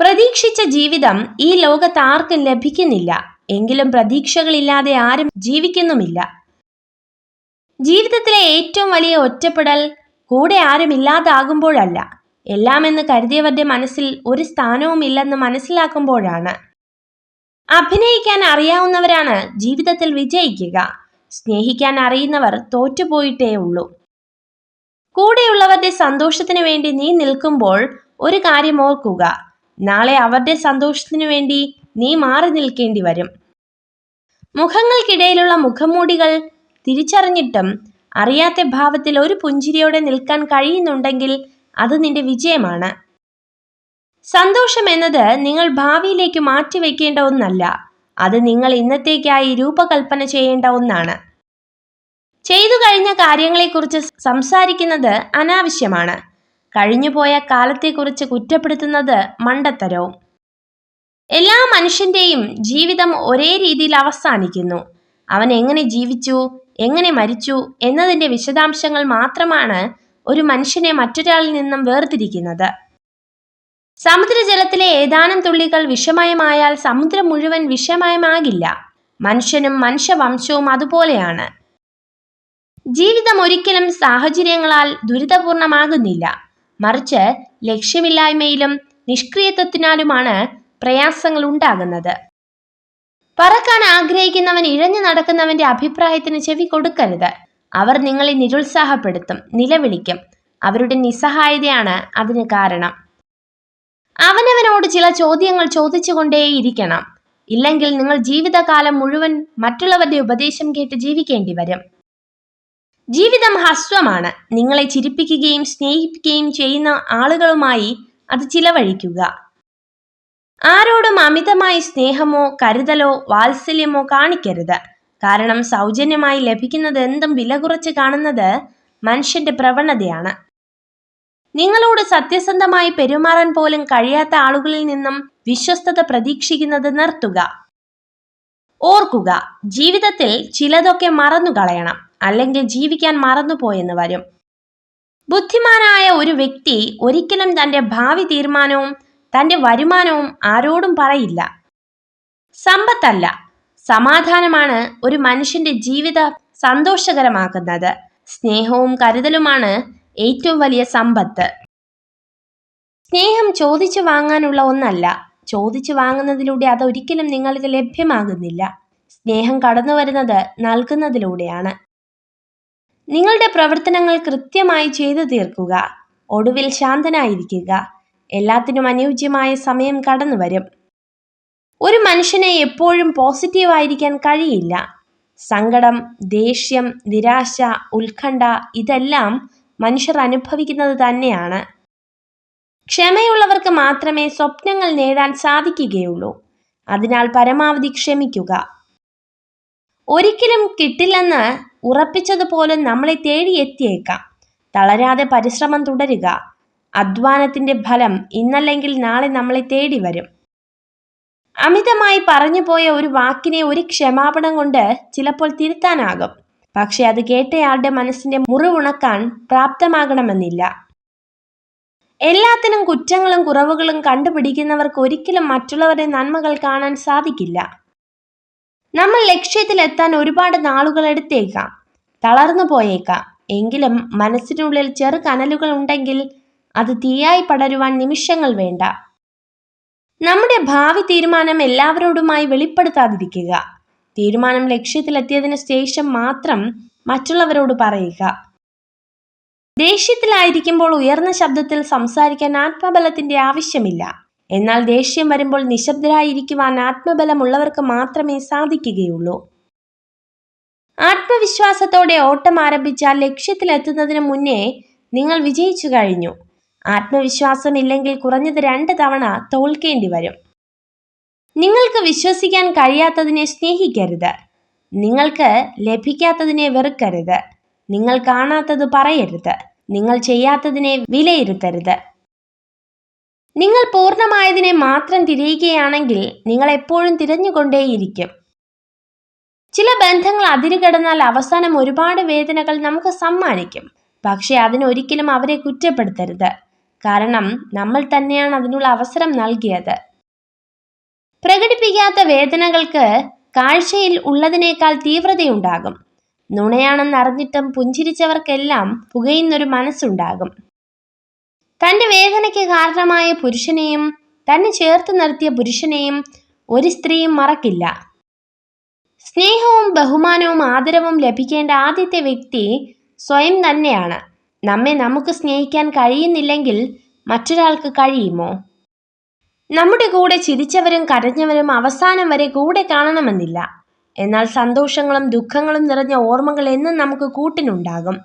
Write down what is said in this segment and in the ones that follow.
പ്രതീക്ഷിച്ച ജീവിതം ഈ ലോകത്ത് ആർക്കും ലഭിക്കുന്നില്ല. എങ്കിലും പ്രതീക്ഷകളില്ലാതെ ആരും ജീവിക്കുന്നുമില്ല. ജീവിതത്തിലെ ഏറ്റവും വലിയ ഒറ്റപ്പെടൽ കൂടെ ആരും ഇല്ലാതാകുമ്പോഴല്ല. എല്ലാമെന്ന് കരുതിയവരുടെ മനസ്സിൽ ഒരു സ്ഥാനവും ഇല്ലെന്ന് മനസ്സിലാക്കുമ്പോഴാണ്. അഭിനയിക്കാൻ അറിയാവുന്നവരാണ് ജീവിതത്തിൽ വിജയിക്കുക. സ്നേഹിക്കാൻ അറിയുന്നവർ തോറ്റുപോയിട്ടേ ഉള്ളൂ. കൂടെയുള്ളവരുടെ സന്തോഷത്തിന് വേണ്ടി നീ നിൽക്കുമ്പോൾ ഒരു കാര്യം ഓർക്കുക. നാളെ അവരുടെ സന്തോഷത്തിനു വേണ്ടി നീ മാറി നിൽക്കേണ്ടി വരും. മുഖങ്ങൾക്കിടയിലുള്ള മുഖംമൂടികൾ തിരിച്ചറിഞ്ഞിട്ടും അറിയാത്ത ഭാവത്തിൽ ഒരു പുഞ്ചിരിയോടെ നിൽക്കാൻ കഴിയുന്നുണ്ടെങ്കിൽ അത് നിന്റെ വിജയമാണ്. സന്തോഷം എന്നത് നിങ്ങൾ ഭാവിയിലേക്ക് മാറ്റിവെക്കേണ്ട ഒന്നല്ല. അത് നിങ്ങൾ ഇന്നത്തേക്കായി രൂപകൽപ്പന ചെയ്യേണ്ട ഒന്നാണ്. ചെയ്തു കഴിഞ്ഞ കാര്യങ്ങളെക്കുറിച്ച് സംസാരിക്കുന്നത് അനാവശ്യമാണ്. കഴിഞ്ഞുപോയ കാലത്തെക്കുറിച്ച് കുറ്റപ്പെടുത്തുന്നത് മണ്ടത്തരവും. എല്ലാ മനുഷ്യന്റെയും ജീവിതം ഒരേ രീതിയിൽ അവസാനിക്കുന്നു. അവൻ എങ്ങനെ ജീവിച്ചു എങ്ങനെ മരിച്ചു എന്നതിന്റെ വിശദാംശങ്ങൾ മാത്രമാണ് ഒരു മനുഷ്യനെ മറ്റൊരാളിൽ നിന്നും വേർതിരിക്കുന്നത്. സമുദ്രജലത്തിലെ ഏതാനും തുള്ളികൾ വിഷമയമായാൽ സമുദ്രം മുഴുവൻ വിഷമയമാകില്ല. മനുഷ്യനും മനുഷ്യവംശവും അതുപോലെയാണ്. ജീവിതം ഒരിക്കലും സാഹചര്യങ്ങളാൽ ദുരിതപൂർണമാകുന്നില്ല. മറിച്ച് ലക്ഷ്യമില്ലായ്മയിലും നിഷ്ക്രിയത്വത്തിനാലുമാണ് പ്രയാസങ്ങൾ ഉണ്ടാകുന്നത്. പറക്കാൻ ആഗ്രഹിക്കുന്നവൻ ഇഴഞ്ഞു നടക്കുന്നവന്റെ അഭിപ്രായത്തിന് ചെവി കൊടുക്കരുത്. അവർ നിങ്ങളെ നിരുത്സാഹപ്പെടുത്തും നിലവിളിക്കും. അവരുടെ നിസ്സഹായതയാണ് അതിന് കാരണം. അവനവനോട് ചില ചോദ്യങ്ങൾ ചോദിച്ചുകൊണ്ടേയിരിക്കണം. ഇല്ലെങ്കിൽ നിങ്ങൾ ജീവിതകാലം മുഴുവൻ മറ്റുള്ളവരുടെ ഉപദേശം കേട്ട് ജീവിക്കേണ്ടി വരും. ജീവിതം ഹസ്വമാണ് നിങ്ങളെ ചിരിപ്പിക്കുകയും സ്നേഹിപ്പിക്കുകയും ചെയ്യുന്ന ആളുകളുമായി അത് ചിലവഴിക്കുക. ആരോടും അമിതമായി സ്നേഹമോ കരുതലോ വാത്സല്യമോ കാണിക്കരുത്. കാരണം സൗജന്യമായി ലഭിക്കുന്നത് എന്തും വില കുറച്ച് കാണുന്നത് മനുഷ്യന്റെ പ്രവണതയാണ്. നിങ്ങളോട് സത്യസന്ധമായി പെരുമാറാൻ പോലും കഴിയാത്ത ആളുകളിൽ നിന്നും വിശ്വസ്തത പ്രതീക്ഷിക്കുന്നത് നിർത്തുക. ഓർക്കുക ജീവിതത്തിൽ ചിലതൊക്കെ മറന്നു കളയണം അല്ലെങ്കിൽ ജീവിക്കാൻ മറന്നുപോയെന്ന് വരും. ബുദ്ധിമാനായ ഒരു വ്യക്തി ഒരിക്കലും തന്റെ ഭാവി തീരുമാനവും തന്റെ വരുമാനവും ആരോടും പറയില്ല. സമ്പത്തല്ല. സമാധാനമാണ് ഒരു മനുഷ്യന്റെ ജീവിത സന്തോഷകരമാക്കുന്നത്. സ്നേഹവും കരുതലുമാണ് ഏറ്റവും വലിയ സമ്പത്ത്. സ്നേഹം ചോദിച്ചു വാങ്ങാനുള്ള ഒന്നല്ല. ചോദിച്ചു വാങ്ങുന്നതിലൂടെ അതൊരിക്കലും നിങ്ങൾക്ക് ലഭ്യമാകുന്നില്ല. സ്നേഹം കടന്നു വരുന്നത് നൽകുന്നതിലൂടെയാണ്. നിങ്ങളുടെ പ്രവർത്തനങ്ങൾ കൃത്യമായി ചെയ്തു തീർക്കുക. ഒടുവിൽ ശാന്തനായിരിക്കുക. എല്ലാത്തിനും അനുയോജ്യമായ സമയം കടന്നു വരും. ഒരു മനുഷ്യനെ എപ്പോഴും പോസിറ്റീവായിരിക്കാൻ കഴിയില്ല. സങ്കടം ദേഷ്യം നിരാശ ഉത്കണ്ഠ ഇതെല്ലാം മനുഷ്യർ അനുഭവിക്കുന്നത് തന്നെയാണ്. ക്ഷമയുള്ളവർക്ക് മാത്രമേ സ്വപ്നങ്ങൾ നേടാൻ സാധിക്കുകയുള്ളൂ. അതിനാൽ പരമാവധി ക്ഷമിക്കുക. ഒരിക്കലും കിട്ടില്ലെന്ന് ഉറപ്പിച്ചതുപോലെ നമ്മളെ തേടി എത്തിയേക്കാം തളരാതെ പരിശ്രമം തുടരുക. അധ്വാനത്തിന്റെ ഫലം ഇന്നല്ലെങ്കിൽ നാളെ നമ്മളെ തേടി വരും അമിതമായി പറഞ്ഞുപോയ ഒരു വാക്കിനെ ഒരു ക്ഷമാപണം കൊണ്ട് ചിലപ്പോൾ തിരുത്താനാകും. പക്ഷെ അത് കേട്ടയാളുടെ മനസ്സിന്റെ മുറിവുണക്കാൻ പ്രാപ്തമാകണമെന്നില്ല. എല്ലാത്തിനും കുറ്റങ്ങളും കുറവുകളും കണ്ടുപിടിക്കുന്നവർക്ക് ഒരിക്കലും മറ്റുള്ളവരുടെ നന്മകൾ കാണാൻ സാധിക്കില്ല. നമ്മൾ ലക്ഷ്യത്തിലെത്താൻ ഒരുപാട് നാളുകൾ എടുത്തേക്കാം. തളർന്നു പോയേക്കാം. എങ്കിലും മനസ്സിനുള്ളിൽ ചെറു കനലുകൾ ഉണ്ടെങ്കിൽ അത് തീയായി പടരുവാൻ നിമിഷങ്ങൾ വേണ്ട. നമ്മുടെ ഭാവി തീരുമാനം എല്ലാവരോടുമായി വെളിപ്പെടുത്താതിരിക്കുക. തീരുമാനം ലക്ഷ്യത്തിലെത്തിയതിനു ശേഷം മാത്രം മറ്റുള്ളവരോട് പറയുക. ദേഷ്യത്തിലായിരിക്കുമ്പോൾ ഉയർന്ന ശബ്ദത്തിൽ സംസാരിക്കാൻ ആത്മബലത്തിന്റെ ആവശ്യമില്ല. എന്നാൽ ദേഷ്യം വരുമ്പോൾ നിശബ്ദരായിരിക്കുവാൻ ആത്മബലമുള്ളവർക്ക് മാത്രമേ സാധിക്കുകയുള്ളൂ. ആത്മവിശ്വാസത്തോടെ ഓട്ടം ആരംഭിച്ചാൽ ലക്ഷ്യത്തിലെത്തുന്നതിന് മുന്നേ നിങ്ങൾ വിജയിച്ചു കഴിഞ്ഞു. ആത്മവിശ്വാസം ഇല്ലെങ്കിൽ കുറഞ്ഞത് രണ്ട് തവണ തോൽക്കേണ്ടി വരും. നിങ്ങൾക്ക് വിശ്വസിക്കാൻ കഴിയാത്തതിനെ സ്നേഹിക്കരുത്. നിങ്ങൾക്ക് ലഭിക്കാത്തതിനെ വെറുക്കരുത്. നിങ്ങൾ കാണാത്തത് പറയരുത്. നിങ്ങൾ ചെയ്യാത്തതിനെ വിലയിരുത്തരുത്. നിങ്ങൾ പൂർണമായതിനെ മാത്രം തിരിയുകയാണെങ്കിൽ നിങ്ങൾ എപ്പോഴും തിരഞ്ഞുകൊണ്ടേയിരിക്കും. ചില ബന്ധങ്ങൾ അതിരുകടന്നാൽ അവസാനം ഒരുപാട് വേദനകൾ നമുക്ക് സമ്മാനിക്കും. പക്ഷെ അതിനൊരിക്കലും അവരെ കുറ്റപ്പെടുത്തരുത്. കാരണം നമ്മൾ തന്നെയാണ് അതിനുള്ള അവസരം നൽകിയത്. പ്രകടിപ്പിക്കാത്ത വേദനകൾക്ക് കാഴ്ചയിൽ ഉള്ളതിനേക്കാൾ തീവ്രതയുണ്ടാകും. നുണയാണെന്നറിഞ്ഞിട്ടും പുഞ്ചിരിച്ചവർക്കെല്ലാം പുകയുന്നൊരു മനസ്സുണ്ടാകും. തന്റെ വേദനയ്ക്ക് കാരണമായ പുരുഷനെയും തന്നെ ചേർത്ത് നിർത്തിയ പുരുഷനെയും ഒരു സ്ത്രീയും മറക്കില്ല. സ്നേഹവും ബഹുമാനവും ആദരവും ലഭിക്കേണ്ട ആദ്യത്തെ വ്യക്തി സ്വയം തന്നെയാണ്. നമ്മെ നമുക്ക് സ്നേഹിക്കാൻ കഴിയുന്നില്ലെങ്കിൽ മറ്റൊരാൾക്ക് കഴിയുമോ? നമ്മുടെ കൂടെ ചിരിച്ചവരും കരഞ്ഞവരും അവസാനം വരെ കൂടെ കാണണമെന്നില്ല. എന്നാൽ സന്തോഷങ്ങളും ദുഃഖങ്ങളും നിറഞ്ഞ ഓർമ്മകൾ എന്നും നമുക്ക് കൂട്ടിനുണ്ടാകും.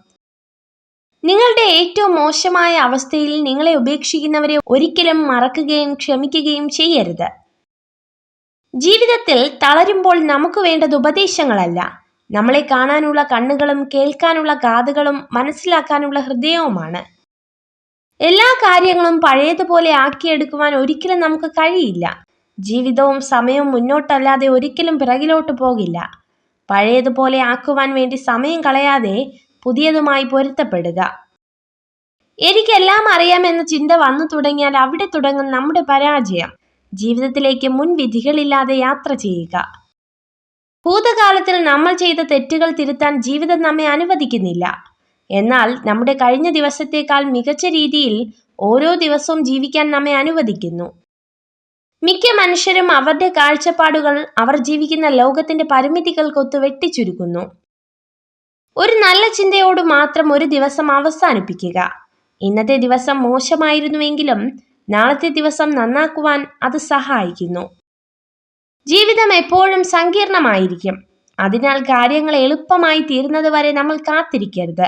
നിങ്ങളുടെ ഏറ്റവും മോശമായ അവസ്ഥയിൽ നിങ്ങളെ ഉപേക്ഷിക്കുന്നവരെ ഒരിക്കലും മറക്കുകയും ക്ഷമിക്കുകയും ചെയ്യരുത്. ജീവിതത്തിൽ തളരുമ്പോൾ നമുക്ക് വേണ്ടത് ഉപദേശങ്ങളല്ല. നമ്മളെ കാണാനുള്ള കണ്ണുകളും കേൾക്കാനുള്ള കാതുകളും മനസ്സിലാക്കാനുള്ള ഹൃദയവുമാണ്. എല്ലാ കാര്യങ്ങളും പഴയതുപോലെ ആക്കിയെടുക്കുവാൻ ഒരിക്കലും നമുക്ക് കഴിയില്ല. ജീവിതവും സമയവും മുന്നോട്ടല്ലാതെ ഒരിക്കലും പിറകിലോട്ട് പോകില്ല. പഴയതുപോലെ ആക്കുവാൻ വേണ്ടി സമയം കളയാതെ പുതിയതുമായി പൊരുത്തപ്പെടുക. എനിക്കെല്ലാം അറിയാമെന്ന ചിന്ത വന്നു തുടങ്ങിയാൽ അവിടെ തുടങ്ങും നമ്മുടെ പരാജയം. ജീവിതത്തിലേക്ക് മുൻവിധികളില്ലാതെ യാത്ര ചെയ്യുക. ഭൂതകാലത്തിൽ നമ്മൾ ചെയ്ത തെറ്റുകൾ തിരുത്താൻ ജീവിതം നമ്മെ അനുവദിക്കുന്നില്ല. എന്നാൽ നമ്മുടെ കഴിഞ്ഞ ദിവസത്തേക്കാൾ മികച്ച രീതിയിൽ ഓരോ ദിവസവും ജീവിക്കാൻ നമ്മെ അനുവദിക്കുന്നു. മിക്ക മനുഷ്യരും അവരുടെ കാഴ്ചപ്പാടുകൾ അവർ ജീവിക്കുന്ന ലോകത്തിന്റെ പരിമിതികൾക്കൊത്ത് വെട്ടിച്ചുരുക്കുന്നു ഒരു നല്ല ചിന്തയോട് മാത്രം ഒരു ദിവസം അവസാനിപ്പിക്കുക. ഇന്നത്തെ ദിവസം മോശമായിരുന്നുവെങ്കിലും നാളത്തെ ദിവസം നന്നാക്കുവാൻ അത് സഹായിക്കുന്നു. ജീവിതം എപ്പോഴും സങ്കീർണമായിരിക്കും. അതിനാൽ കാര്യങ്ങൾ എളുപ്പമായി തീരുന്നത് വരെ നമ്മൾ കാത്തിരിക്കരുത്.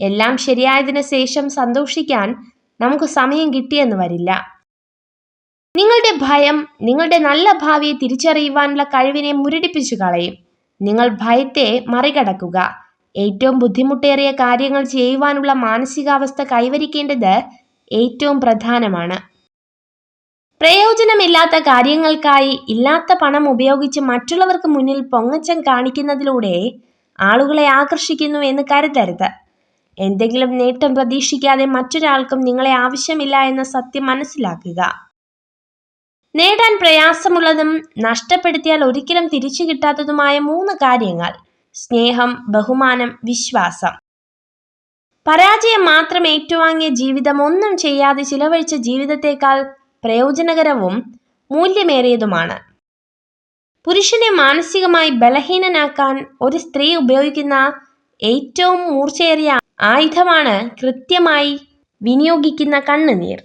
എല്ലാം ശരിയായതിനു ശേഷം സന്തോഷിക്കാൻ നമുക്ക് സമയം കിട്ടിയെന്ന് വരില്ല. നിങ്ങളുടെ ഭയം നിങ്ങളുടെ നല്ല ഭാവിയെ തിരിച്ചറിയുവാനുള്ള കഴിവിനെ മുരടിപ്പിച്ചു കളയും. നിങ്ങൾ ഭയത്തെ മറികടക്കുക. ഏറ്റവും ബുദ്ധിമുട്ടേറിയ കാര്യങ്ങൾ ചെയ്യുവാനുള്ള മാനസികാവസ്ഥ കൈവരിക്കേണ്ടത് ഏറ്റവും പ്രധാനമാണ്. പ്രയോജനമില്ലാത്ത കാര്യങ്ങൾക്കായി ഇല്ലാത്ത പണം ഉപയോഗിച്ച് മറ്റുള്ളവർക്ക് മുന്നിൽ പൊങ്ങച്ചം കാണിക്കുന്നതിലൂടെ ആളുകളെ ആകർഷിക്കുന്നു എന്ന് കരുതരുത്. എന്തെങ്കിലും നേട്ടം പ്രതീക്ഷിക്കാതെ മറ്റൊരാൾക്കും നിങ്ങളെ ആവശ്യമില്ല എന്ന സത്യം മനസ്സിലാക്കുക. നേടാൻ പ്രയാസമുള്ളതും നഷ്ടപ്പെടുത്തിയാൽ ഒരിക്കലും തിരിച്ചു കിട്ടാത്തതുമായ മൂന്ന് കാര്യങ്ങൾ. സ്നേഹം ബഹുമാനം വിശ്വാസം. പരാജയം മാത്രം ഏറ്റുവാങ്ങിയ ജീവിതം ഒന്നും ചെയ്യാതെ ചിലവഴിച്ച ജീവിതത്തേക്കാൾ പ്രയോജനകരവും മൂല്യമേറിയതുമാണ്. പുരുഷനെ മാനസികമായി ബലഹീനനാക്കാൻ ഒരു സ്ത്രീ ഉപയോഗിക്കുന്ന ഏറ്റവും മൂർച്ചയേറിയ ആയുധമാണ് കൃത്യമായി വിനിയോഗിക്കുന്ന കണ്ണുനീർ.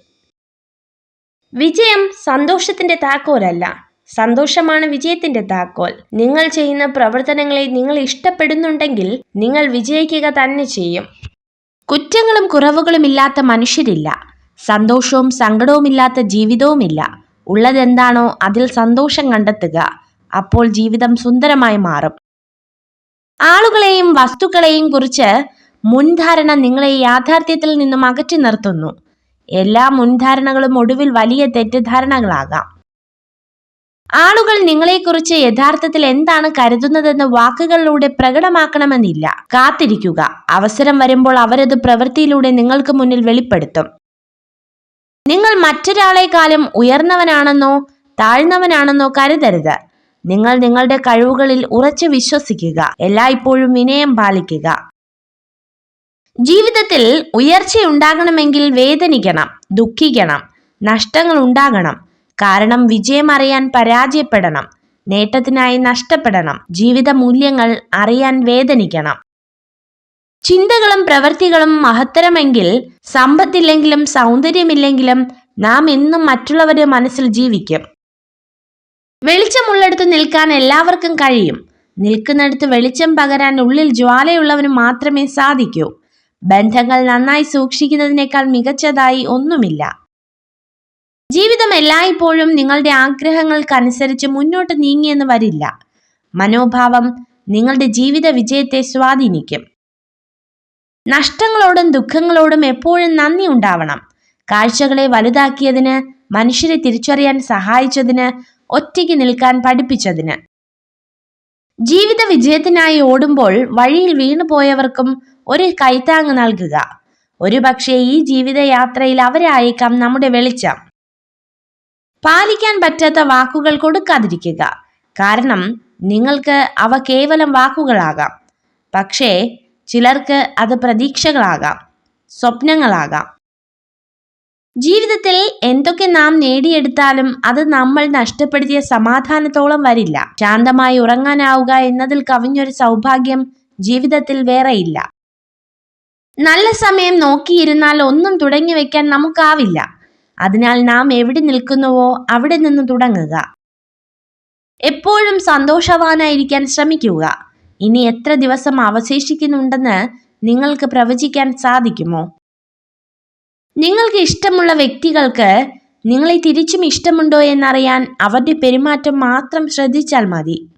വിജയം സന്തോഷത്തിന്റെ താക്കോലല്ല. സന്തോഷമാണ് വിജയത്തിന്റെ താക്കോൽ. നിങ്ങൾ ചെയ്യുന്ന പ്രവർത്തനങ്ങളെ നിങ്ങൾ ഇഷ്ടപ്പെടുന്നുണ്ടെങ്കിൽ നിങ്ങൾ വിജയിക്കുക തന്നെ ചെയ്യും. കുറ്റങ്ങളും കുറവുകളും ഇല്ലാത്ത മനുഷ്യരില്ല. സന്തോഷവും സങ്കടവുമില്ലാത്ത ജീവിതവുമില്ല ഉള്ളതെന്താണോ അതിൽ സന്തോഷം കണ്ടെത്തുക. അപ്പോൾ ജീവിതം സുന്ദരമായി മാറും. ആളുകളെയും വസ്തുക്കളെയും കുറിച്ച് മുൻധാരണ നിങ്ങളെ യാഥാർത്ഥ്യത്തിൽ നിന്നും അകറ്റി നിർത്തുന്നു. എല്ലാ മുൻധാരണകളും ഒടുവിൽ വലിയ തെറ്റിദ്ധാരണകളാകാം. ആളുകൾ നിങ്ങളെക്കുറിച്ച് യഥാർത്ഥത്തിൽ എന്താണ് കരുതുന്നതെന്ന് വാക്കുകളിലൂടെ പ്രകടമാക്കണമെന്നില്ല. കാത്തിരിക്കുക. അവസരം വരുമ്പോൾ അവരത് പ്രവൃത്തിയിലൂടെ നിങ്ങൾക്ക് മുന്നിൽ വെളിപ്പെടുത്തും. നിങ്ങൾ മറ്റൊരാളെക്കാളും ഉയർന്നവനാണെന്നോ താഴ്ന്നവനാണെന്നോ കരുതരുത്. നിങ്ങൾ നിങ്ങളുടെ കഴിവുകളിൽ ഉറച്ചു വിശ്വസിക്കുക. എല്ലായ്പ്പോഴും വിനയം പാലിക്കുക. ജീവിതത്തിൽ ഉയർച്ചയുണ്ടാകണമെങ്കിൽ വേദനിക്കണം ദുഃഖിക്കണം നഷ്ടങ്ങൾ ഉണ്ടാകണം കാരണം വിജയം അറിയാൻ പരാജയപ്പെടണം നേട്ടത്തിനായി നഷ്ടപ്പെടണം ജീവിത മൂല്യങ്ങൾ അറിയാൻ വേദനിക്കണം. ചിന്തകളും പ്രവൃത്തികളും മഹത്തരമെങ്കിൽ സമ്പത്തില്ലെങ്കിലും സൗന്ദര്യമില്ലെങ്കിലും നാം എന്നും മറ്റുള്ളവരുടെ മനസ്സിൽ ജീവിക്കും. വെളിച്ചമുള്ളിടത്ത് നിൽക്കാൻ എല്ലാവർക്കും കഴിയും. നിൽക്കുന്നിടത്ത് വെളിച്ചം പകരാൻ ഉള്ളിൽ ജ്വാലയുള്ളവന് മാത്രമേ സാധിക്കൂ. ബന്ധങ്ങൾ നന്നായി സൂക്ഷിക്കുന്നതിനേക്കാൾ മികച്ചതായി ഒന്നുമില്ല. ജീവിതം എല്ലായ്പ്പോഴും നിങ്ങളുടെ ആഗ്രഹങ്ങൾക്കനുസരിച്ച് മുന്നോട്ട് നീങ്ങിയെന്ന് വരില്ല. മനോഭാവം നിങ്ങളുടെ ജീവിത വിജയത്തെ സ്വാധീനിക്കും. നഷ്ടങ്ങളോടും ദുഃഖങ്ങളോടും എപ്പോഴും നന്ദി ഉണ്ടാവണം. കാഴ്ചകളെ വലുതാക്കിയതിന് മനുഷ്യരെ തിരിച്ചറിയാൻ സഹായിച്ചതിന് ഒറ്റയ്ക്ക് നിൽക്കാൻ പഠിപ്പിച്ചതിന്. ജീവിത വിജയത്തിനായി ഓടുമ്പോൾ വഴിയിൽ വീണുപോയവർക്കും ഒരു കൈത്താങ് നൽകുക. ഒരുപക്ഷെ ഈ ജീവിതയാത്രയിൽ അവരായേക്കാം നമ്മുടെ വെളിച്ചം. പാലിക്കാൻ പറ്റാത്ത വാക്കുകൾ കൊടുക്കാതിരിക്കുക. കാരണം നിങ്ങൾക്ക് അവ കേവലം വാക്കുകളാകാം. പക്ഷേ ചിലർക്ക് അത് പ്രതീക്ഷകളാകാം സ്വപ്നങ്ങളാകാം. ജീവിതത്തിൽ എന്തൊക്കെ നാം നേടിയെടുത്താലും അത് നമ്മൾ നഷ്ടപ്പെടുത്തിയ സമാധാനത്തോളം വരില്ല. ശാന്തമായി ഉറങ്ങാനാവുക എന്നതിൽ കവിഞ്ഞൊരു സൗഭാഗ്യം ജീവിതത്തിൽ വേറെയില്ല. നല്ല സമയം നോക്കിയിരുന്നാൽ ഒന്നും തുടങ്ങി വെക്കാൻ നമുക്കാവില്ല. അതിനാൽ നാം എവിടെ നിൽക്കുന്നുവോ അവിടെ നിന്ന് തുടങ്ങുക. എപ്പോഴും സന്തോഷവാനായിരിക്കാൻ ശ്രമിക്കുക. ഇനി എത്ര ദിവസം അവശേഷിക്കുന്നുണ്ടെന്ന് നിങ്ങൾക്ക് പ്രവചിക്കാൻ സാധിക്കുമോ? നിങ്ങൾക്ക് ഇഷ്ടമുള്ള വ്യക്തികൾക്ക് നിങ്ങളെ തിരിച്ചും ഇഷ്ടമുണ്ടോ എന്നറിയാൻ അവരുടെ പെരുമാറ്റം മാത്രം ശ്രദ്ധിച്ചാൽ മതി.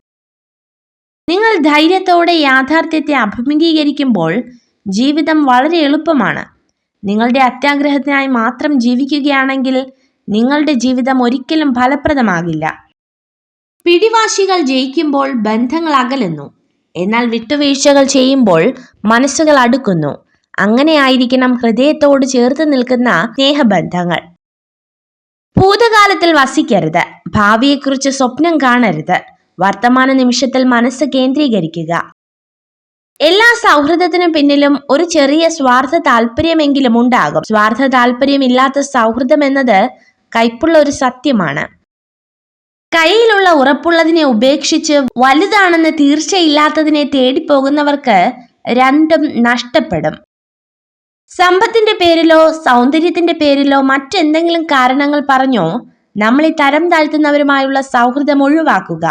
നിങ്ങൾ ധൈര്യത്തോടെ യാഥാർത്ഥ്യത്തെ അഭിമുഖീകരിക്കുമ്പോൾ ജീവിതം വളരെ എളുപ്പമാണ്. നിങ്ങളുടെ അത്യാഗ്രഹത്തിനായി മാത്രം ജീവിക്കുകയാണെങ്കിൽ നിങ്ങളുടെ ജീവിതം ഒരിക്കലും ഫലപ്രദമാകില്ല. പിടിവാശികൾ ജയിക്കുമ്പോൾ ബന്ധങ്ങൾ അകലുന്നു. എന്നാൽ വിട്ടുവീഴ്ചകൾ ചെയ്യുമ്പോൾ മനസ്സുകൾ അടുക്കുന്നു. അങ്ങനെ ആയിരിക്കണം ഹൃദയത്തോട് ചേർത്ത് നിൽക്കുന്ന സ്നേഹബന്ധങ്ങൾ. ഭൂതകാലത്തിൽ വസിക്കരുത്. ഭാവിയെക്കുറിച്ച് സ്വപ്നം കാണരുത്. വർത്തമാന നിമിഷത്തിൽ മനസ്സ് കേന്ദ്രീകരിക്കുക. എല്ലാ സൗഹൃദത്തിനും പിന്നിലും ഒരു ചെറിയ സ്വാർത്ഥ താല്പര്യമെങ്കിലും ഉണ്ടാകും. സ്വാർത്ഥ താല്പര്യമില്ലാത്ത സൗഹൃദം എന്നത് കൈപ്പുള്ള ഒരു സത്യമാണ്. കയ്യിലുള്ള ഉറപ്പുള്ളതിനെ ഉപേക്ഷിച്ച് വലുതാണെന്ന് തീർച്ചയില്ലാത്തതിനെ തേടിപ്പോകുന്നവർക്ക് രണ്ടും നഷ്ടപ്പെടും. സമ്പത്തിന്റെ പേരിലോ സൗന്ദര്യത്തിന്റെ പേരിലോ മറ്റെന്തെങ്കിലും കാരണങ്ങൾ പറഞ്ഞോ നമ്മളെ തരം താഴ്ത്തുന്നവരുമായുള്ള സൗഹൃദം ഒഴിവാക്കുക.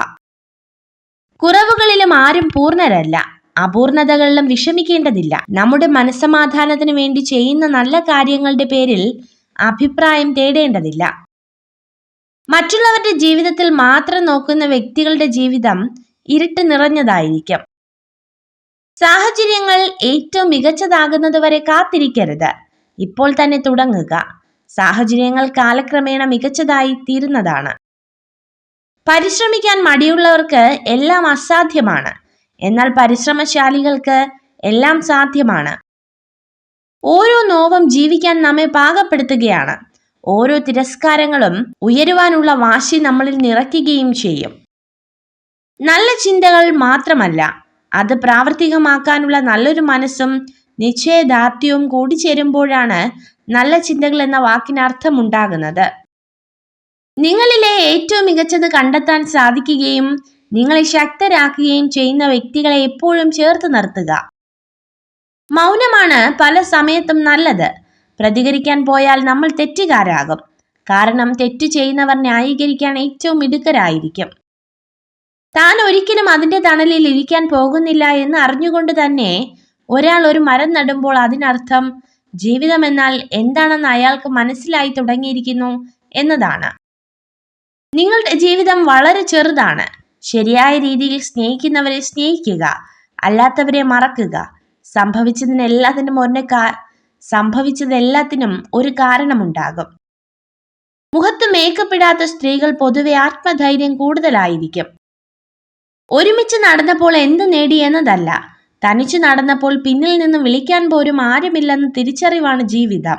കുറവുകളിലും ആരും പൂർണരല്ല. അപൂർണതകളിലും വിഷമിക്കേണ്ടതില്ല. നമ്മുടെ മനസ്സമാധാനത്തിന് വേണ്ടി ചെയ്യുന്ന നല്ല കാര്യങ്ങളുടെ പേരിൽ അഭിപ്രായം തേടേണ്ടതില്ല. മറ്റുള്ളവരുടെ ജീവിതത്തിൽ മാത്രം നോക്കുന്ന വ്യക്തികളുടെ ജീവിതം ഇരുട്ട് നിറഞ്ഞതായിരിക്കും. സാഹചര്യങ്ങൾ ഏറ്റവും മികച്ചതാകുന്നതുവരെ കാത്തിരിക്കരുത്. ഇപ്പോൾ തന്നെ തുടങ്ങുക. സാഹചര്യങ്ങൾ കാലക്രമേണ മികച്ചതായി തീരുന്നതാണ്. പരിശ്രമിക്കാൻ മടിയുള്ളവർക്ക് എല്ലാം അസാധ്യമാണ്. എന്നാൽ പരിശ്രമശാലികൾക്ക് എല്ലാം സാധ്യമാണ്. ഓരോ നോവും ജീവിക്കാൻ നമ്മെ പാകപ്പെടുത്തുകയാണ്. ഓരോ തിരസ്കാരങ്ങളും ഉയരുവാനുള്ള വാശി നമ്മളിൽ നിറയ്ക്കുകയും ചെയ്യും. നല്ല ചിന്തകൾ മാത്രമല്ല അത് പ്രാവർത്തികമാക്കാനുള്ള നല്ലൊരു മനസ്സും നിശ്ചയദാർഢ്യവും കൂടിച്ചേരുമ്പോഴാണ് നല്ല ചിന്തകൾ എന്ന വാക്കിനർത്ഥം ഉണ്ടാകുന്നത്. നിങ്ങളിലെ ഏറ്റവും മികച്ചത് കണ്ടെത്താൻ സാധിക്കുകയും നിങ്ങളെ ശക്തരാക്കുകയും ചെയ്യുന്ന വ്യക്തികളെ എപ്പോഴും ചേർത്ത് നിർത്തുക. മൗനമാണ് പല സമയത്തും നല്ലത്. പ്രതികരിക്കാൻ പോയാൽ നമ്മൾ തെറ്റുകാരാകും. കാരണം തെറ്റ് ചെയ്യുന്നവർ ന്യായീകരിക്കാൻ ഏറ്റവും മിടുക്കരായിരിക്കും. താൻ ഒരിക്കലും അതിന്റെ തണലിൽ ഇരിക്കാൻ പോകുന്നില്ല എന്ന് അറിഞ്ഞുകൊണ്ട് തന്നെ ഒരാൾ ഒരു മരം നടുമ്പോൾ അതിനർത്ഥം ജീവിതം എന്നാൽ എന്താണെന്ന് അയാൾക്ക് മനസ്സിലായി തുടങ്ങിയിരിക്കുന്നു എന്നതാണ്. നിങ്ങളുടെ ജീവിതം വളരെ ചെറുതാണ്. ശരിയായ രീതിയിൽ സ്നേഹിക്കുന്നവരെ സ്നേഹിക്കുക അല്ലാത്തവരെ മറക്കുക. സംഭവിച്ചതിനെല്ലാത്തിനും ഒന്നെ കാ സംഭവിച്ചതെല്ലാത്തിനും ഒരു കാരണമുണ്ടാകും. മുഖത്ത് മേക്കപ്പ് ഇടാത്ത സ്ത്രീകൾ പൊതുവെ ആത്മധൈര്യം കൂടുതലായിരിക്കും. ഒരുമിച്ച് നടന്നപ്പോൾ എന്ത് നേടി എന്നതല്ല. തനിച്ചു നടന്നപ്പോൾ പിന്നിൽ നിന്ന് വിളിക്കാൻ പോലും ആരുമില്ലെന്ന് തിരിച്ചറിവാണ് ജീവിതം.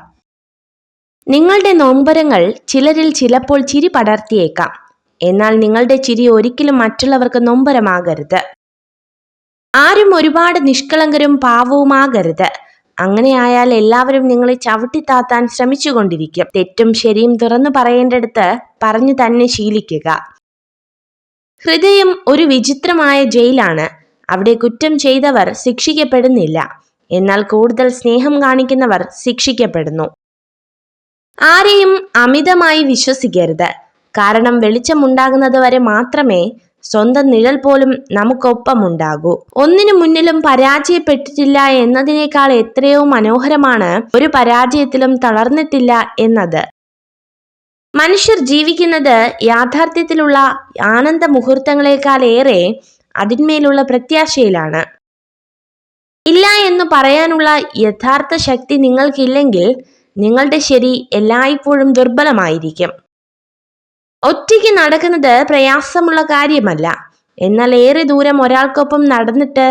നിങ്ങളുടെ നോമ്പരങ്ങൾ ചിലരിൽ ചിലപ്പോൾ ചിരി പടർത്തിയേക്കാം. എന്നാൽ നിങ്ങളുടെ ചിരി ഒരിക്കലും മറ്റുള്ളവർക്ക് നൊമ്പരമാകരുത്. ആരും ഒരുപാട് നിഷ്കളങ്കരും പാവവുമാകരുത്. അങ്ങനെയായാൽ എല്ലാവരും നിങ്ങളെ ചവിട്ടിത്താത്താൻ ശ്രമിച്ചുകൊണ്ടിരിക്കും. തെറ്റും ശരിയും തുറന്നു പറയേണ്ടടുത്ത് പറഞ്ഞു തന്നെ ശീലിക്കുക. ഹൃദയം ഒരു വിചിത്രമായ ജയിലാണ്. അവിടെ കുറ്റം ചെയ്തവർ ശിക്ഷിക്കപ്പെടുന്നില്ല. എന്നാൽ കൂടുതൽ സ്നേഹം കാണിക്കുന്നവർ ശിക്ഷിക്കപ്പെടുന്നു. ആരെയും അമിതമായി വിശ്വസിക്കരുത്. കാരണം വെളിച്ചമുണ്ടാകുന്നത് വരെ മാത്രമേ സ്വന്തം നിഴൽ പോലും നമുക്കൊപ്പം ഉണ്ടാകൂ ഒന്നിനു മുന്നിലും പരാജയപ്പെട്ടിട്ടില്ല എന്നതിനേക്കാൾ എത്രയോ മനോഹരമാണ് ഒരു പരാജയത്തിലും തളർന്നിട്ടില്ല എന്നത്. മനുഷ്യർ ജീവിക്കുന്നത് യാഥാർത്ഥ്യത്തിലുള്ള ആനന്ദ മുഹൂർത്തങ്ങളെക്കാൾ ഏറെ അതിന്മേലുള്ള പ്രത്യാശയിലാണ്. ഇല്ല എന്ന് പറയാനുള്ള യഥാർത്ഥ ശക്തി നിങ്ങൾക്കില്ലെങ്കിൽ നിങ്ങളുടെ ശരി എല്ലായ്പ്പോഴും ദുർബലമായിരിക്കും. ഒറ്റയ്ക്ക് നടക്കുന്നത് പ്രയാസമുള്ള കാര്യമല്ല. എന്നാൽ ഏറെ ദൂരം ഒരാൾക്കൊപ്പം നടന്നിട്ട്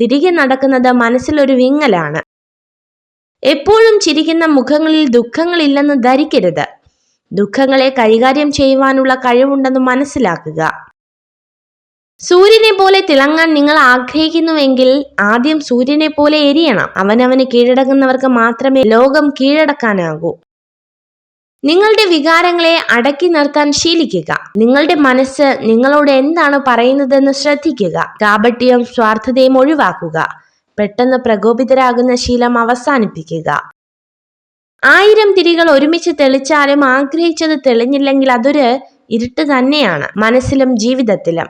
തിരികെ നടക്കുന്നത് മനസ്സിലൊരു വിങ്ങലാണ്. എപ്പോഴും ചിരിക്കുന്ന മുഖങ്ങളിൽ ദുഃഖങ്ങളില്ലെന്ന് ധരിക്കരുത്. ദുഃഖങ്ങളെ കൈകാര്യം ചെയ്യുവാനുള്ള കഴിവുണ്ടെന്ന് മനസ്സിലാക്കുക. സൂര്യനെ പോലെ തിളങ്ങാൻ നിങ്ങൾ ആഗ്രഹിക്കുന്നുവെങ്കിൽ ആദ്യം സൂര്യനെ പോലെ എരിയണം. അവനവന് കീഴടങ്ങുന്നവർക്ക് മാത്രമേ ലോകം കീഴടക്കാനാകൂ. നിങ്ങളുടെ വികാരങ്ങളെ അടക്കി നിർത്താൻ ശീലിക്കുക. നിങ്ങളുടെ മനസ്സ് നിങ്ങളോട് എന്താണ് പറയുന്നതെന്ന് ശ്രദ്ധിക്കുക. കാപട്യം സ്വാർത്ഥതയും ഒഴിവാക്കുക. പെട്ടെന്ന് പ്രകോപിതരാകുന്ന ശീലം അവസാനിപ്പിക്കുക. ആയിരം തിരികൾ ഒരുമിച്ച് തെളിച്ചാലും ആഗ്രഹിച്ചത് തെളിഞ്ഞില്ലെങ്കിൽ അതൊരു ഇരുട്ട് തന്നെയാണ് മനസ്സിലും ജീവിതത്തിലും.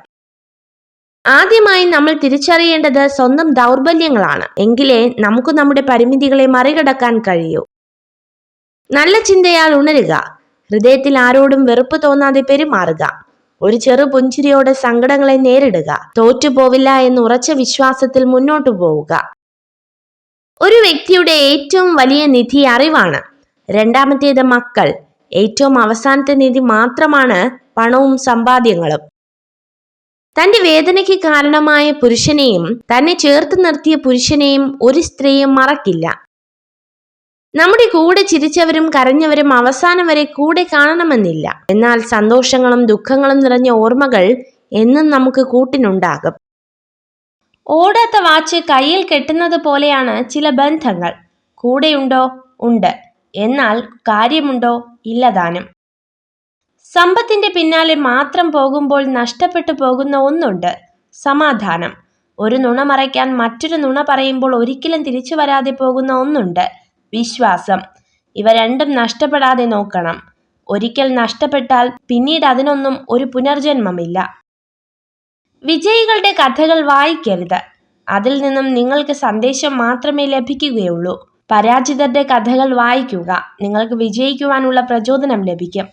ആദ്യമായി നമ്മൾ തിരിച്ചറിയേണ്ടത് സ്വന്തം ദൗർബല്യങ്ങളാണ്. എങ്കിലേ നമുക്ക് നമ്മുടെ പരിമിതികളെ മറികടക്കാൻ കഴിയൂ. നല്ല ചിന്തയാൽ ഉണരുക. ഹൃദയത്തിൽ ആരോടും വെറുപ്പ് തോന്നാതെ പെരുമാറുക. ഒരു ചെറു പുഞ്ചിരിയോടെ സങ്കടങ്ങളെ നേരിടുക. തോറ്റുപോവില്ല എന്ന് ഉറച്ച വിശ്വാസത്തിൽ മുന്നോട്ടു പോവുക. ഒരു വ്യക്തിയുടെ ഏറ്റവും വലിയ നിധി അറിവാണ്. രണ്ടാമത്തേത് മക്കൾ. ഏറ്റവും അവസാനത്തെ നിധി മാത്രമാണ് പണവും സമ്പാദ്യങ്ങളും. തന്റെ വേദനയ്ക്ക് കാരണമായ പുരുഷനെയും തന്നെ ചേർത്ത് നിർത്തിയ പുരുഷനെയും ഒരു സ്ത്രീയും മറക്കില്ല. നമ്മുടെ കൂടെ ചിരിച്ചവരും കരഞ്ഞവരും അവസാനം വരെ കൂടെ കാണണമെന്നില്ല. എന്നാൽ സന്തോഷങ്ങളും ദുഃഖങ്ങളും നിറഞ്ഞ ഓർമ്മകൾ എന്നും നമുക്ക് കൂട്ടിനുണ്ടാകും. ഓടാത്ത വാച്ച് കയ്യിൽ കെട്ടുന്നത് പോലെയാണ് ചില ബന്ധങ്ങൾ. കൂടെയുണ്ടോ? ഉണ്ട്. എന്നാൽ കാര്യമുണ്ടോ? ഇല്ലതാനും സമ്പത്തിന്റെ പിന്നാലെ മാത്രം പോകുമ്പോൾ നഷ്ടപ്പെട്ടു പോകുന്ന ഒന്നുണ്ട്. സമാധാനം. ഒരു നുണ മറയ്ക്കാൻ മറ്റൊരു നുണ പറയുമ്പോൾ ഒരിക്കലും തിരിച്ചു വരാതെ പോകുന്ന ഒന്നുണ്ട്. വിശ്വാസം. ഇവ രണ്ടും നഷ്ടപ്പെടാതെ നോക്കണം. ഒരിക്കൽ നഷ്ടപ്പെട്ടാൽ പിന്നീട് അതിനൊന്നും ഒരു പുനർജന്മമില്ല. വിജയികളുടെ കഥകൾ വായിക്കരുത്. അതിൽ നിന്നും നിങ്ങൾക്ക് സന്ദേശം മാത്രമേ ലഭിക്കുകയുള്ളൂ. പരാജിതരുടെ കഥകൾ വായിക്കുക. നിങ്ങൾക്ക് വിജയിക്കുവാനുള്ള പ്രചോദനം ലഭിക്കും.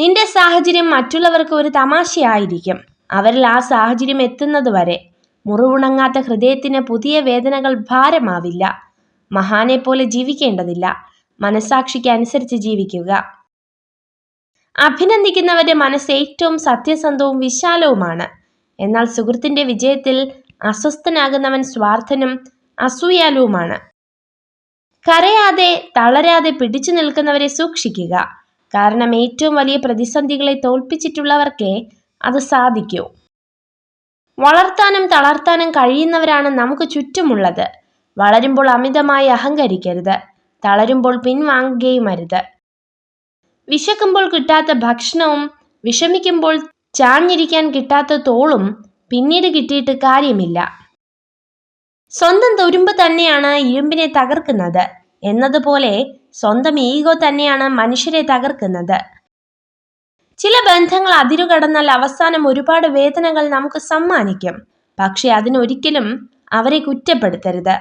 നിന്റെ സാഹചര്യം മറ്റുള്ളവർക്ക് ഒരു തമാശയായിരിക്കും. അവരിൽ ആ സാഹചര്യം എത്തുന്നത് വരെ മുറിവുണങ്ങാത്ത ഹൃദയത്തിന് പുതിയ വേദനകൾ ഭാരമാവില്ല. മഹാനെ പോലെ ജീവിക്കേണ്ടതില്ല. മനസാക്ഷിക്ക് അനുസരിച്ച് ജീവിക്കുക. അഭിനന്ദിക്കുന്നവരുടെ മനസ്സ് ഏറ്റവും സത്യസന്ധവും വിശാലവുമാണ്. എന്നാൽ സുഹൃത്തിന്റെ വിജയത്തിൽ അസ്വസ്ഥനാകുന്നവൻ സ്വാർത്ഥനും അസൂയാലുവുമാണ്. കരയാതെ തളരാതെ പിടിച്ചു നിൽക്കുന്നവരെ സൂക്ഷിക്കുക. കാരണം ഏറ്റവും വലിയ പ്രതിസന്ധികളെ തോൽപ്പിച്ചിട്ടുള്ളവർക്കേ അത് സാധിക്കൂ. വളർത്താനും തളർത്താനും കഴിയുന്നവരാണ് നമുക്ക് ചുറ്റുമുള്ളത്. വളരുമ്പോൾ അമിതമായി അഹങ്കരിക്കരുത്. തളരുമ്പോൾ പിൻവാങ്ങുകയും അരുത് വിശക്കുമ്പോൾ കിട്ടാത്ത ഭക്ഷണവും വിഷമിക്കുമ്പോൾ ചാഞ്ഞിരിക്കാൻ കിട്ടാത്ത തോളും പിന്നീട് കിട്ടിയിട്ട് കാര്യമില്ല. സ്വന്തം തുരുമ്പ് തന്നെയാണ് ഇരുമ്പിനെ തകർക്കുന്നത്. എന്നതുപോലെ സ്വന്തം ഈഗോ തന്നെയാണ് മനുഷ്യരെ തകർക്കുന്നത്. ചില ബന്ധങ്ങൾ അതിരുകടന്നാൽ അവസാനം ഒരുപാട് വേദനകൾ നമുക്ക് സമ്മാനിക്കും. പക്ഷെ അതിനൊരിക്കലും അവരെ കുറ്റപ്പെടുത്തരുത്.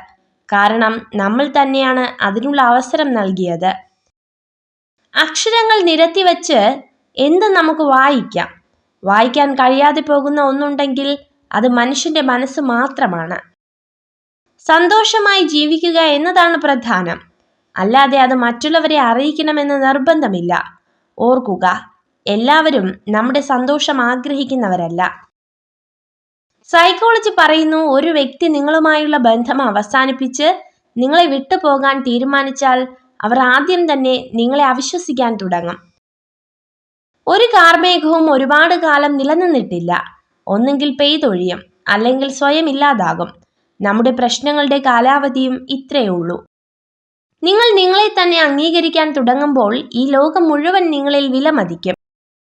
കാരണം നമ്മൾ തന്നെയാണ് അതിനുള്ള അവസരം നൽകിയത്. അക്ഷരങ്ങൾ നിരത്തി വച്ച് എന്ത് നമുക്ക് വായിക്കാം? വായിക്കാൻ കഴിയാതെ പോകുന്ന ഒന്നുണ്ടെങ്കിൽ അത് മനുഷ്യന്റെ മനസ്സ് മാത്രമാണ്. സന്തോഷമായി ജീവിക്കുക എന്നതാണ് പ്രധാനം. അല്ലാതെ അത് മറ്റുള്ളവരെ അറിയിക്കണമെന്ന് നിർബന്ധമില്ല. ഓർക്കുക എല്ലാവരും നമ്മുടെ സന്തോഷം ആഗ്രഹിക്കുന്നവരല്ല. സൈക്കോളജി പറയുന്നു ഒരു വ്യക്തി നിങ്ങളുമായുള്ള ബന്ധം അവസാനിപ്പിച്ച് നിങ്ങളെ വിട്ടുപോകാൻ തീരുമാനിച്ചാൽ അവർ ആദ്യം തന്നെ നിങ്ങളെ അവിശ്വസിക്കാൻ തുടങ്ങും. ഒരു കാർമേഘവും ഒരുപാട് കാലം നിലനിന്നിട്ടില്ല. ഒന്നെങ്കിൽ പെയ്തൊഴിയും അല്ലെങ്കിൽ സ്വയം ഇല്ലാതാകും. നമ്മുടെ പ്രശ്നങ്ങളുടെ കാലാവധിയും ഇത്രയേ ഉള്ളൂ. നിങ്ങൾ നിങ്ങളെ തന്നെ അംഗീകരിക്കാൻ തുടങ്ങുമ്പോൾ ഈ ലോകം മുഴുവൻ നിങ്ങളിൽ വിലമതിക്കും.